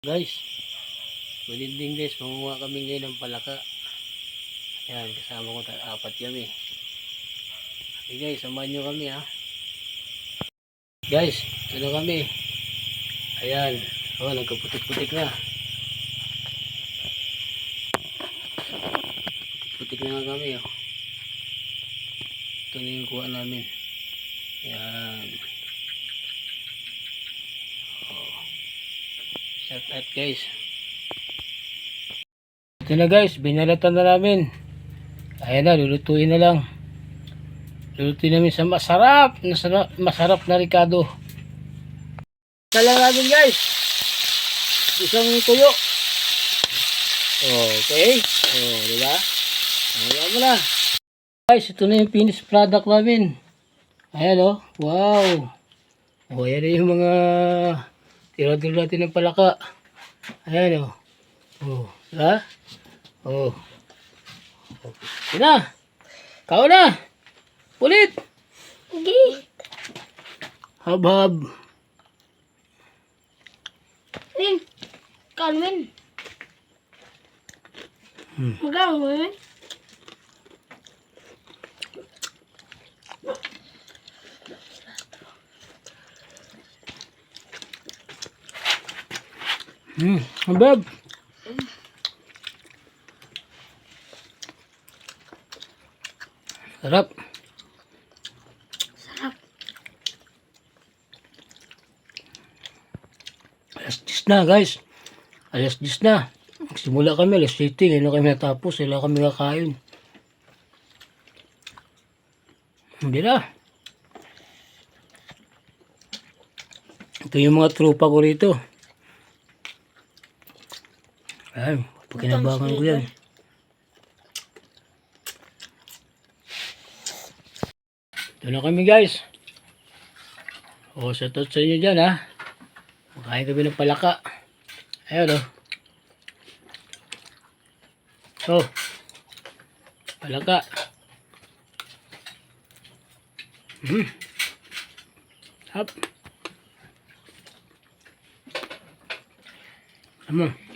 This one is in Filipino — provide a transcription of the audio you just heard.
Guys, evening guys. Manguha kami ngayon ng palaka. Ayan, kasama ko. Apat kami. Okay guys, samahan nyo kami ha. Guys, ano kami? Ayan. Oh, nagkaputik-putik na. Putik na nga kami oh. Ito na yung kuha namin. Ayan. Shout out guys. Ito na guys, binalatan na namin. Ayan na, lulutuin na lang. Lulutuin namin sa masarap, masarap, na ricado. Ito lang namin guys. Isang tuyo. Okay. Oh, di ba? Ayan mo na. Guys, ito na yung finished product namin. Ayan oh. Wow. Oh, ayan yung mga tira-tira natin ng palaka. Ayan o. Oh. Ha? Oh. Yun na. Kao na. Ulit. Hindi. Hab-hab. Rin. Kalmin. Hmm. Magawa mo yun? Hmm. Hab-hab. Sarap. Sarap. Alas 10 na guys. Alas 10 na. Simula kami alas 7. Ngayon na kami natapos. Wala kami kakain. Hindi na. Ito yung mga tropa ko rito. Ay, pagkinabangan ko yan. Ito na kami guys. O, sa tot sa inyo dyan ha. Makain kami ng palaka. Ayun o. Oh. Palaka. Hmm. Hap. Ano?